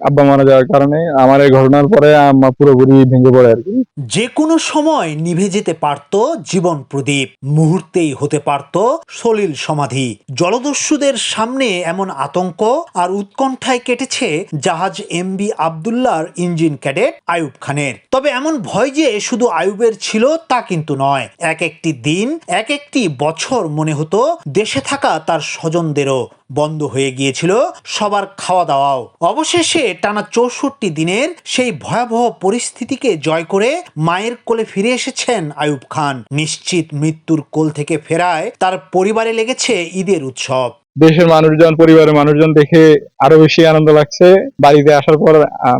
আব্বা মারা যাওয়ার কারণে আমার এই ঘটনার পরে আম্মা পুরোপুরি ভেঙে পড়ে আর কি। যে কোনো সময় নিভে যেতে পারত জীবন প্রদীপ, মুহূর্তেই হতে পারত সলিল সমাধি। জলদস্যুদের সামনে এমন আতঙ্ক আর উৎকণ্ঠায় কেটেছে জাহাজ এমবি আবদুল্লাহর ইঞ্জিন ক্যাডেট আয়ুব খানের। তবে এমন ভয় যে শুধু আয়ুবের ছিল তা কিন্তু নয়, এক একটি দিন, এক একটি বছর মনে হতো দেশে থাকা তার স্বজনদেরও। বন্ধ হয়ে গিয়েছিল সবার খাওয়া দাওয়াও অবশেষে টানা চৌষট্টি দিনের সেই ভয়াবহ পরিস্থিতিকে জয় করে মায়ের কোলে ফিরে এসেছেন আয়ুব খান। নিশ্চিত মৃত্যুর কোল থেকে ফেরায় তার পরিবারে লেগেছে ঈদের উৎসব। দেশের মানুষজন, পরিবারের মানুষজন দেখে আরও বেশি আনন্দ লাগছে। বাড়িতে আসার পর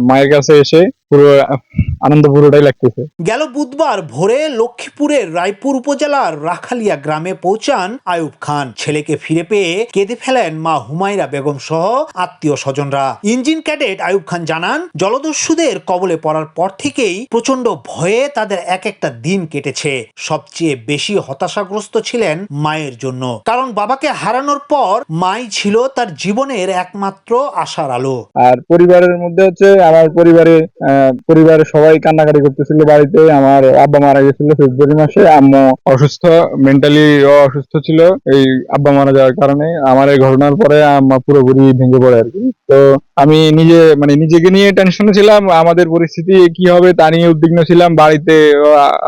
মায়ের কাছে এসে পুরো আনন্দ পুরোটাই লাগতেছে। গেল বুধবার ভোরে লক্ষ্মীপুরের রায়পুর উপজেলার রাখালিয়া গ্রামে পৌঁছান আয়ুব খান। ছেলেকে ফিরে পেয়ে কেঁদে ফেলেন মা হুমায়রা বেগম সহ আত্মীয় স্বজনরা। ইঞ্জিন ক্যাডেট আয়ুব খান জানান জলদস্যুদের কবলে পড়ার পর থেকেই প্রচণ্ড ভয়ে তাদের এক একটা দিন কেটেছে। সবচেয়ে বেশি হতাশাগ্রস্ত ছিলেন মায়ের জন্য। কারণ বাবাকে হারানোর পর মাই ছিল তার জীবনের একমাত্র আশার আলো। আর পরিবারের মধ্যে হচ্ছে আমার পরিবারে পরিবারের সবাই কান্নাকাটি করতেছিল বাড়িতে। আমার আব্বা মারা গেছিল ফেব্রুয়ারি মাসে। আম্মু অসুস্থ মেন্টালি অসুস্থ ছিল এই আব্বা মারা যাওয়ার কারণে। আমার এই ঘটনার পরে আম্মা পুরোপুরি ভেঙে পড়ে আর কি। তো আমি নিজে মানে নিজেকে নিয়ে টেনশনে ছিলাম, আমাদের পরিস্থিতি কি হবে তা নিয়ে উদ্বিগ্ন ছিলাম। বাড়িতে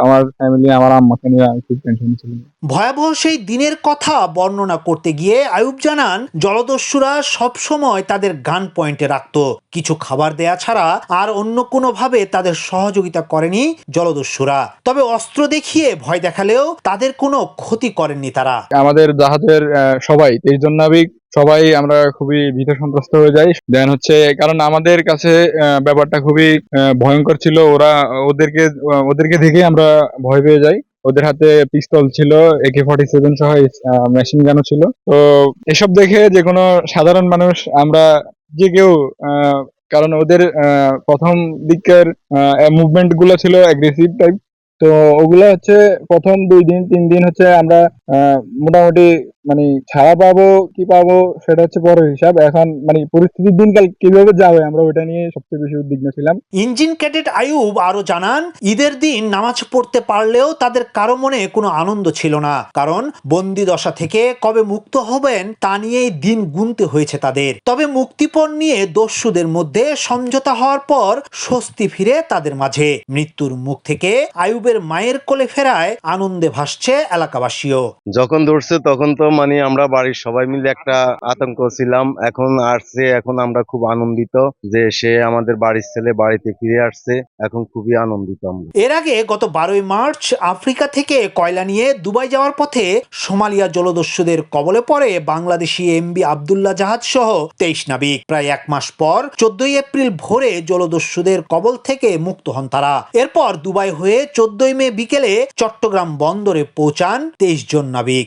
আমার ফ্যামিলি আমার আম্মাকে নিয়ে আমি খুব টেনশন ছিলাম। ভয়াবহ সেই দিনের কথা বর্ণনা করতে গিয়ে আয়ুব জানান, জলদস্যুরা সব সময় তাদের গান পয়েন্টে রাখত। কিছু খাবার দেয়া ছাড়া আর অন্য কোনোভাবে তাদের সহযোগিতা করেনি জলদস্যুরা। তবে অস্ত্র দেখিয়ে ভয় দেখালেও তাদের কোনো ক্ষতি করেননি তারা। আমাদের জাহাজের সবাই তেইশ জন নাবিক, সবাই আমরা খুবই ভীত সন্ত্রস্ত হয়ে যাই। দেন হচ্ছে, কারণ আমাদের কাছে ব্যাপারটা খুবই ভয়ঙ্কর ছিল। ওরা, ওদেরকে ওদেরকে দেখে আমরা ভয় পেয়ে যাই। ওদের হাতে পিস্তল ছিল একে ফর্টি সেভেন সহ মেশিন গানও ছিল। তো এসব দেখে যে কোনো সাধারণ মানুষ, আমরা যে কেউ কারণ ওদের প্রথম দিকের মুভমেন্টগুলো ছিল অ্যাগ্রেসিভ টাইপ তো ওগুলো হচ্ছে প্রথম দুই দিন, তিন দিন হচ্ছে আমরা মোটামুটি মানে ছাড়া পাবো কি পাবো সেটা হচ্ছে বড় হিসাব। এখন মানে পরিস্থিতির দিনকাল কীভাবে যাবে আমরা ওইটা নিয়ে সবচেয়ে বেশি উদ্বিগ্ন ছিলাম। ইঞ্জিন ক্যাডেট আয়ুব আরও জানান ঈদের দিন নামাজ পড়তে পারলেও তাদের কারও মনে কোনো আনন্দ ছিল না। কারণ বন্দি দশা থেকে কবে মুক্ত হবেন তা নিয়েই দিন গুনতে হয়েছে তাদের। তবে মুক্তিপণ নিয়ে দস্যুদের মধ্যে সমঝোতা হওয়ার পর স্বস্তি ফিরে তাদের মাঝে। মৃত্যুর মুখ থেকে আয়ুবের মায়ের কোলে ফেরায় আনন্দে ভাসছে এলাকাবাসীও। যখন ধরছে তখন তো মানে আমরা বাড়ির সবাই মিলে একটা আতঙ্ক ছিলাম। এখন আসছে এখন আমরা খুব আনন্দিত যে সে আমাদের বাড়ির ছেলে বাড়িতে ফিরে আসছে। এখন খুবই আনন্দিত আমরা। এর আগে গত বারোই মার্চ আফ্রিকা থেকে কয়লা নিয়ে দুবাই যাওয়ার পথে সোমালিয়া জলদস্যুদের কবলে পড়ে বাংলাদেশি এমবি আবদুল্লাহ জাহাজ সহ তেইশ নাবিক। প্রায় এক মাস পর চোদ্দই এপ্রিল ভোরে জলদস্যুদের কবল থেকে মুক্ত হন তারা। এরপর দুবাই হয়ে চোদ্দই মে বিকেলে চট্টগ্রাম বন্দরে পৌঁছান তেইশ জন নাবিক।